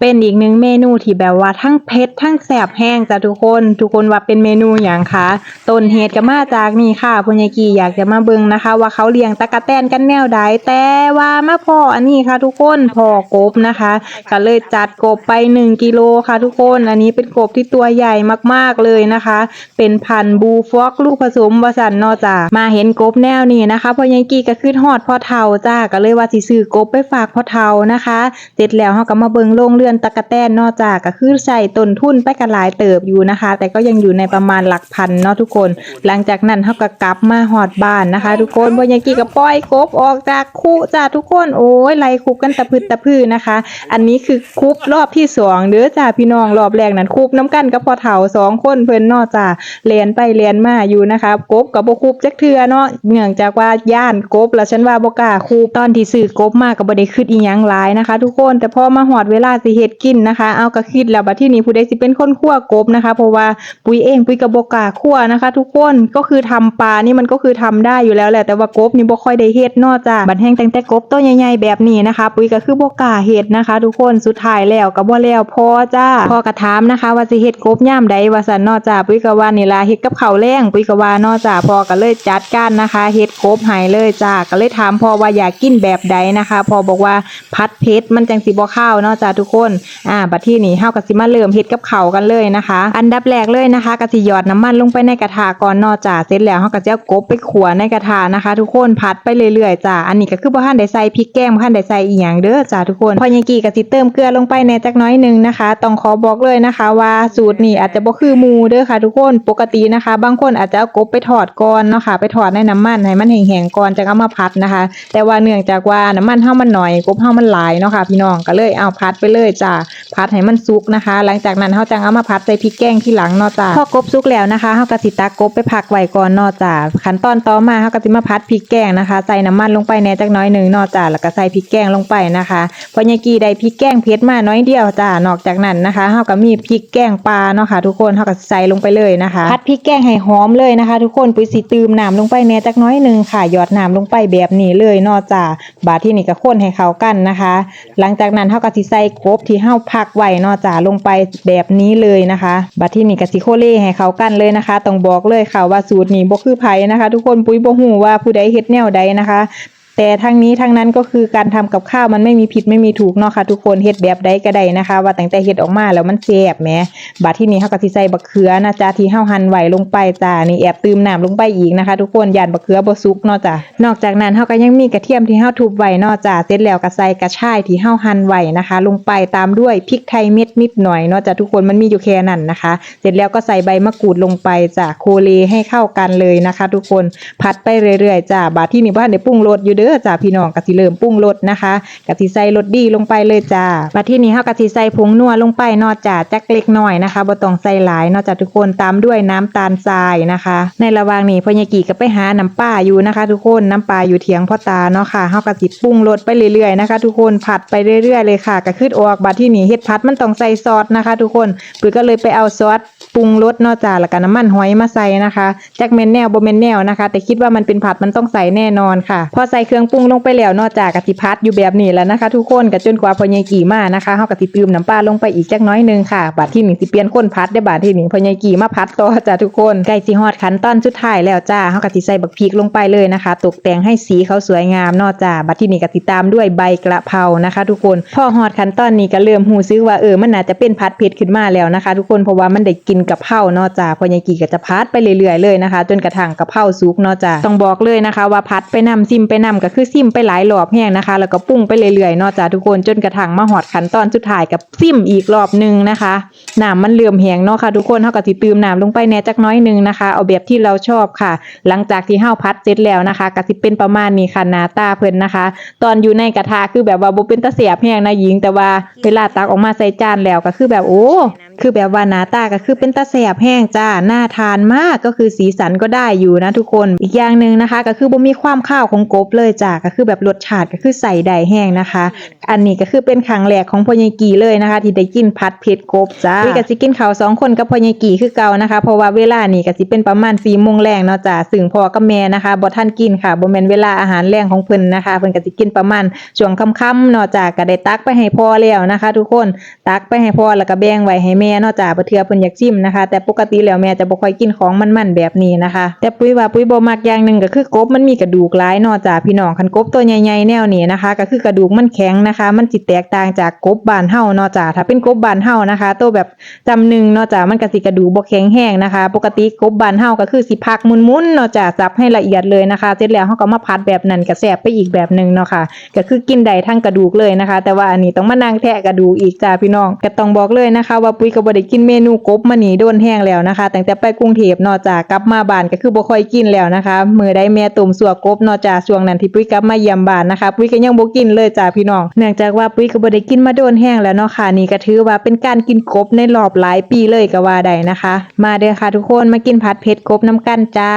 เป็นอีกหนึ่งเมนูที่แบบว่าทั้งเผ็ดทั้งแสบแห้งจ้ะทุกคน ทุกคนว่าเป็นเมนูอย่างคะต้นเหตุก็มาจากนี่ค่ะพญากีอยากจะมาเบิ่งนะคะ ว่าเขาเลี้ยงตะกะแตนกันแนวใดแต่ว่ามาพออันนี้ค่ะ ทุกคนพอกบนะคะก็เลยจัดกบไป 1กิโลค่ะ ทุกคน อันนี้เป็นกบที่ตัวใหญ่มากๆเลยนะคะ เป็นพันธุ์บูฟอกลูกผสมวสันนอจ้ามาเห็นกบแนวนี้นะคะพญากีก็ขึ้นฮอดพ่อเฒ่าจ้าก็เลยว่าสิซื้อกบไปฝากพ่อเฒ่านะคะ เสร็จแล้วเฮาก็มาเบิ่งโรงเรือนตะกะแตนนอจ้าก็คือใส่ต้นทุนไปก็หลายเติบอยู่นะคะ แต่ก็ยังอยู่ในประมาณหลักพันเนาะทุกคน หลังจากนั้นเฮาก็กลับมาฮอดบ้านนะคะ ทุกคนพญากีก็ปล่อยกบออกจากคุจ้าทุกคนโอ้ยไล่คุบกันตะพึดตะพือนะคะ อันนี้คือคุบรอบที่สองเด้อจ้าพี่น้องรอบแรกนั้นคุบน้ำกันกับพอเฒ่าสองคนเพิ่อนนอจ้าเรียนไปเรียนมาอยู่นะคะกบกับบ่คุบจักเทือเนาะเนื่องจากว่าย่านกบแล้วฉันว่าบ่กล้าคุบตอนที่ซื้อกบมาก็บ่ได้คิดอีหยังหลายนะคะ ทุกคนแต่พอมาฮอดเวลาสิเฮ็ดกินนะคะ เอาก็คิดแล้วบัดที่นี้ผู้ใดสิเป็นคนคั่วกบนะคะ เพราะว่าปุ้ยเองปุ้ยก็บ่กล้าคั่วนะคะ ทุกคนก็คือทำปลานี่มันก็คือทำได้อยู่แล้วแหละแต่ว่ากบนี่บ่ค่อยได้เฮ็ดนอจ้าบัดแห้งแต่งแต่กบตัวใหญ่ๆแบบนี้นะคะ ปุ้ยก็คือบ่กล้าเฮ็ดนะคะ ทุกคนสุดท้ายแล้วก็บ่แล้วพอจ้าพอกระถามนะคะ ว่าสิเฮ็ดกบย่ามใดว่าซั่นนอจ้าปุ้ยก็ว่านี่ล่ะเฮ็ดกับข้าวแรงปุ้ยก็ว่านอจ้าพอก็เลยจัดการนะคะเฮ็ดกบให้เลยจ้าก็เลยถามพ่อว่าอยากกินแบบใดนะคะพ่อบอกว่าผัดเผ็ดมันจังสิบ่ข้าวเนาะจ้าทุกคนอ่าบัดที่นี้เฮาก็สิมาเริ่มเฮ็ดกับเขากันเลยนะคะ อันดับแรกเลยนะคะก็สิหยอดน้ำมันลงไปในกระทะก่อนเนาะจ้าเสร็จแล้วเฮาก็จะเอากบไปขัวในกระทะนะคะ ทุกคนผัดไปเรื่อยๆจ้าอันนี้ก็คือบ่ทันได้ใส่พริกแกงบ่ทันได้ใส่อีหยังเด้อจ้าทุกคนพอยากี้ก็สิเติมเกลือลงไปแน่จักน้อยหนึงนะคะต้องขอบอกเลยนะคะว่าสูตรนี้อาจจะบ่คือหมูเด้อค่ะ ทุกคนปกตินะคะ บางคนอาจจะเอากบไปทอดก่อนเนาะค่ะไปทอดในน้ำมันให้มันแห้งๆก่อนจะเอามาผัดนะคะ แต่ว่าเนื่องจากว่าน้ำมันเฮามันหน่อยกบเฮามันหลายเนาะค่ะพี่น้องก็เลยเอาผัดไปเลยจ้าผัดให้มันสุกนะคะ หลังจากนั้นเฮาจังเอามาผัดใส่พริกแกงที่หลังเนาะจ้าพอกบสุกแล้วนะคะเฮาก็สิตักกบไปผักไว้ก่อนเนาะจ้าขั้นตอนต่อมาเฮาก็สิมาผัดพริกแกงนะคะ ใส่น้ำมันลงไปแน่จักน้อยหนึงเนาะจ้าแล้วก็ใส่พริกแกงลงไปนะคะพอยากี้ได้พริกแกงเผ็ดมาน้อยเดียวจ้านอกจากนั้นนะคะเฮาก็มีพริกแกงปลาเนาะค่ะ ทุกคนเฮาก็ใส่ลงไปเลยนะคะผัดพริกแกงให้หอมเลยนะคะ ทุกคนปุ้ยสิตืมน้ำลงไปแน่จักน้อยหนึงค่ะหยอดน้ำลงไปแบบนี้เลยเนาะจ้าบาที่นี่ก็คนให้เข้ากันนะคะ หลังจากนั้นเฮาก็สิใส่กบที่เฮาพักไว้เนาะจ้าลงไปแบบนี้เลยนะคะ บัดที่นี่กสิโคเล่ให้เขากันเลยนะคะ ต้องบอกเลยค่ะว่าสูตรนี้บ่คือไผนะคะ ทุกคนปุ้ยบ่ฮู้ว่าผู้ใดเฮ็ดแนวใดนะคะ แต่ทั้งนี้ทั้งนั้นก็คือการทำกับข้าวมันไม่มีผิดไม่มีถูกเนาะค่ะทุกคนเฮ็ดแบบใดก็ได้นะคะ ว่าแต่งแต่เฮ็ดออกมาแล้วมันแซ่บแหมบัดที่นี้เฮาก็สิใส่บักเขือนะจ๊ะที่เฮาหั่นไว้ลงไปจ้านี่แอบตืมน้ำลงไปอีกนะคะ ทุกคนย่านบักเขือบ่สุกเนาะจ้ะนอกจากนั้นเฮาก็ยังมีกระเทียมที่เฮาทุบไว้เนาะจ้ะเสร็จแล้วก็ใส่กระชายที่เฮาหั่นไว้นะคะ ลงไปตามด้วยพริกไทยเม็ดนิดหน่อยเนาะจ้ะทุกคนมันมีอยู่แค่นั้นนะคะ เสร็จแล้วก็ใส่ใบมะกรูดลงไปจ้ะโคเลให้เข้ากันเลยนะคะ ทุกคนผัดไปเรื่อยๆจ้ะบาดที่นี่บ่ทันได้ปรุงรสอยู่เด้อจ้ะพี่น้องก็สิเริ่มปรุงรสนะคะก็สิใส่รสดีลงไปเลยจ้ะบาดที่นี่เฮาก็สิใส่ผงนัวลงไปนาะจ้ะจักเล็กน้อยนะคะบ่ต้องใส่หลายนาะจ้ะทุกคนตามด้วยน้ำตาลทรายนะคะ ในระหว่างนี้พ่อยากีก็ไปหาน้ำปลาอยู่นะคะ ทุกคนน้ำปลาอยู่เถียงพ่อตาเนาะค่ะเฮาก็สิปรุงรสไปเรื่อยๆนะคะ ทุกคนผัดไปเรื่อยๆเลยค่ะก็คือออกบาดที่นี่เฮ็ดผัดมันต้องใส่ซอสนะคะ ทุกคนปุ๋ยก็เลยไปเอาซอสปรุงรสนาะจ้ะแล้วก็น้ำมันหอยมาใส่นะคะจักแม่นแนวบ่แม่นแนวนะคะ แต่คิดว่ามันเป็นผัดมันต้องใส่แน่นอนค่ะ พอใส่เครื่องืองปรุงลงไปแล้วนาะจ้ะก็สิผัดอยู่แบบนี้แล้วนะคะ ทุกคนก็จนกว่าพอยายกี่มานะคะเฮาก็สิตืมน้ำปลาลงไปอีกจักน้อยหนึงค่ะ บาดที่หนี่สิเปลี่ยนคนผัดได้บาดที่หนี่พ่อยายกี่มาผัดต่อจ้ะทุกคนใกล้สิฮอดขั้นตอนสุดท้ายแล้วจ้าเฮาก็สิใส่บักพริกลงไปเลยนะคะ ตกแต่งให้สีเขาสวยงามนาะจ้าบัดที่นี่ก็สิตามด้วยใบกระเพรานะคะ ทุกคนพอฮอดขั้นตอนนี้ก็เริ่มหูซื้อว่าเออมันน่าจะเป็นผัดเผ็ดขึ้นมาแล้วนะคะ ทุกคนเพราะว่ามันได้กินกับเผานาะจ้าพ่อยายกี่ก็จะพัดไปเรื่อยๆเลยนะคะ จนกระทั่งกระเพราสุกนาะจ้าต้องบอกเลยนะคะ ว่าพัดไปนำซิมไปนำก็คือซิมไปหลายรอบแห้งนะคะ แล้วก็ปรุงไปเรื่อยๆเนาะจ้าทุกคนจนกระทั่งมาฮอดขั้นตอนสุดท้ายกับซิมอีกรอบหนึงนะคะน้ำมันเลื่อมแห้งเนาะค่ะทุกคนเฮาก็สิตืมน้ำลงไปแน่จักน้อยหนึงนะคะ เอาแบบที่เราชอบค่ะ หลังจากที่เฮาพัดเสร็จแล้วนะคะก็สิเป็นประมาณนี้ค่ะหน้าตาเพิ่นนะคะ ตอนอยู่ในกระทะคือแบบว่าบ่เป็นตาเสียบแห้งนะหญิงแต่ว่าเวลาตักออกมาใส่จานแล้วก็คือแบบโอ้ คือแบบว่าหน้าตาก็คือเป็นตาแสบแห้งจ้าน่าทานมากก็คือสีสันก็ได้อยู่นะทุกคนอีกอย่างหนึ่งนะคะ ก็คือบ่มีความข้าวของกบเลยจ้าก็คือแบบรสชาติก็คือใส่ได้แห้งนะคะ อันนี้ก็คือเป็นครั้งแรกของพอใหญ่กีเลยนะคะ ที่ได้กินผัดเผ็ดกบจ้าพี่ก็สิกินข้าวสองคนกับพ่อใหญ่กีคือเก่านะคะ เพราะว่าเวลานี่ก็สิเป็นประมาณ4โมงแรงเนาะจ้าซึ่งพอกับแม่นะคะบ่ทันกินค่ะบ่แม่นเวลาอาหารแรงของเพิ่นนะคะเพิ่นก็สิกินประมาณช่วงค่ำๆเนาะจ้าก็ได้ตักไปให้พ่อแล้วนะคะ ทุกคนตักไปให้พ่อแล้วก็แบ่งไว้ให้แม่เนาะจ้าบ่เทื่อเพิ่นอยากชิมนะคะ แต่ปกติแล้วแม่จะบ่ค่อยกินของมันๆแบบนี้นะคะ แต่ปุ้ยว่าปุ้ยบ่มักอย่างหนึ่งก็คือกบมันมีกระดูกหลายเนาะจ้าพี่น้องคันกบตัวใหญ่ๆแนวนี้นะคะ ก็คือกระดูกมันแข็งนะคะ มันสิแตกต่างจากกบบานเฮาเนาะจ้าถ้าเป็นกบบานเฮานะคะ ตัวแบบจำหนึ่งเนาะจ้ามันก็สิกระดูกบ่แข็งแห้งนะคะ ปกติกบบานเฮาก็คือสิพักมุนๆเนาะจ้าจับให้ละเอียดเลยนะคะ เสร็จแล้วเฮาก็มาผัดแบบนั้นก็แซ่บไปอีกแบบหนึ่งเนาะค่ะ ก็คือกินได้ทั้งกระดูกเลยนะคะ แต่ว่าอันนี้ต้องมานั่งแทะกระดูกอีกจ้าพี่น้องก็ต้องบอกเลยนะคะ ว่าปุ้ยกบ่ได้กินเมนูกบมานี่โดนแห้งแล้วนะคะตั้งแต่ไปกรุงเทพนอกจากลับมาบ้านก็คือบ่ค่อยกินแล้วนะคะมื้อใดแม่ตุ่มสัวกบนอกจ้าช่วงนั้นที่ปุ้ยกลับมาเยี่ยมบ้านนะคะปุ้ยก็ยังบ่กินเลยจ้าพี่น้องเนื่องจากว่าปุ้ยก็บ่ได้กินมาโดนแห้งแล้วเนาะค่ะนี่ก็ถือว่าเป็นการกินกบในรอบหลายปีเลยก็ว่าได้นะคะ มาเด้อค่ะทุกคนมากินผัดเผ็ดกบน้ำกันจ้า